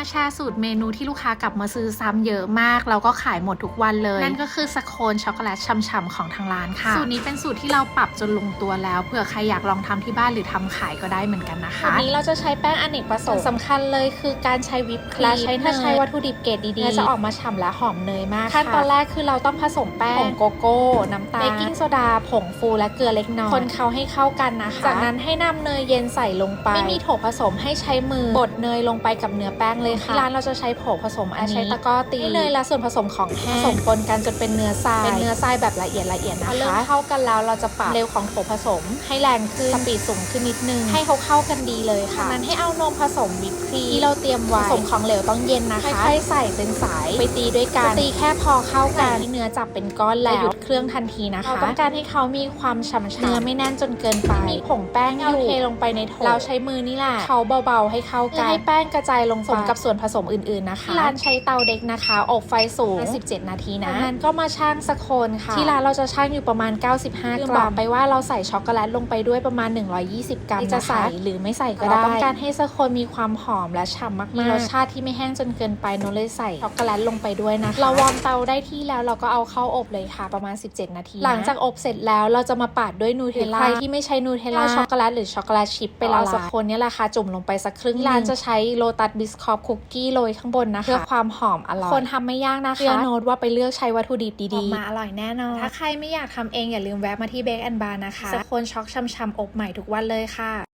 มาแชร์สูตรเมนูที่ลูกค้ากลับมาซื้อซ้ำเยอะมากแล้วก็ขายหมดทุกวันเลย นั่นก็คือสโคนช็อกโกแลตช่ำๆของทางร้านค่ะ สูตรนี้เป็นสูตรที่เราปรับจนลงตัวแล้วเผื่อใครอยากลองทำที่บ้านหรือทำขายก็ได้เหมือนกันนะคะวันนี้เราจะใช้แป้งอเนกประสงค์สำคัญเลยคือการใช้วิปครีมและใช้ถ้าเนยใช้วัตถุดิบเกรดดีและๆจะจะออออกกมามาฉ่ำและหอมเนยมากขั้ขั้นนตตออนนแรแรกกคือเราต้องผสมแป้ผงงโกโก้น้ำตาลเบเบกกกิ้กิ้งงโซโซดาดาผงฟูและเกลือเล็กน้อยคนเขาให้เข้ากันนะคะ จากนั้นให้นำเนยเย็นใส่ลงไปไม่มีโถผสมให้ใช้มือบดเนยลงไปกับเนื้อแป้งเลยค่ะที่ร้านเราจะใช้โถผสมอันนี้ใช้ตะกร้อตีให้เนยและส่วนผสมของแห้งผสมปนกันจนเป็นเนื้อทรายเป็นเนื้อทรายแบบละเอียดละเอียดพนะอเริ่มคะเข้ากันแล้วเราจะปรับเร็วของโถผสม ให้แรงขึ้นสปีดสูงขึ้นนิดนึงให้เขาเข้ากันดีเลยค่ะจากนั้นให้เอานมผสมวิปครีมที่เราเตรียมไว้ผสมของเหลวต้องเย็นนะคะค่อยๆใส่เป็นสายไปตีด้วยกันจะตีแค่พอเข้ากันที่เนื้อจับเป็นก้อนแล้วหยุดเครื่องทันทีนะคะเราต้องการให้เขามีความฉ่ำๆเนื้อไม่แน่นจนเกินไปมีผงแป้งอยู่เทลงไปในโถเราใช้มือนี่แหละเขาเบาๆให้เข้ากันให้แป้งกระจายลงผสมกับส่วนผสมอื่นๆนะคะที่ร้านใช้เตาเด็กนะคะอบไฟสูง 17 นาทีนะจากนั้นก็มาชั่งสโคนค่ะ ที่ร้านเราจะชั่งอยู่ประมาณ 95 กรัมบอกไปว่าเราใส่ช็อกโกแลตลงไปด้วยประมาณ 120 กรัมที่จะจะใส่ใส่หรือไม่ใส่ก็เราได้ต้องการการให้สโคนมีความหอมและฉ่ำมากๆมีรสชาติที่ไม่แห้งจนเกินไปโนเลยใส่ช็อกโกแลตลงไปด้วยนะคะเราวอร์มเตาได้ที่แล้วเราก็เอาเข้าอบเลยค่ะประมาณ 17 นาที หลังจากอบเสร็จแล้วเราจะมาปาดด้วยนูเทลล่าใครที่ไม่ใช้นูเทลล่าช็อกโกแลตหรือช็อกโกแลตชิพไปละลายสโคนเนี่ยแหละค่ะจุ่มลงไปสักครึ่งร้านจะใช้โลตัสบิสคอปคุกกี้โรยข้างบนนะคะเพื่อความหอมอร่อย คนทำไม่ยากนะคะเชื่อโน้ตว่าไปเลือกใช้วัตถุดิบดีๆออกมาอร่อยแน่นอน ถ้าใครไม่อยากทำเองอย่าลืมแวะมาที่เบคแอนบาร์นะคะสโคนช็อกช่ำๆอบใหม่ทุกวันเลยค่ะ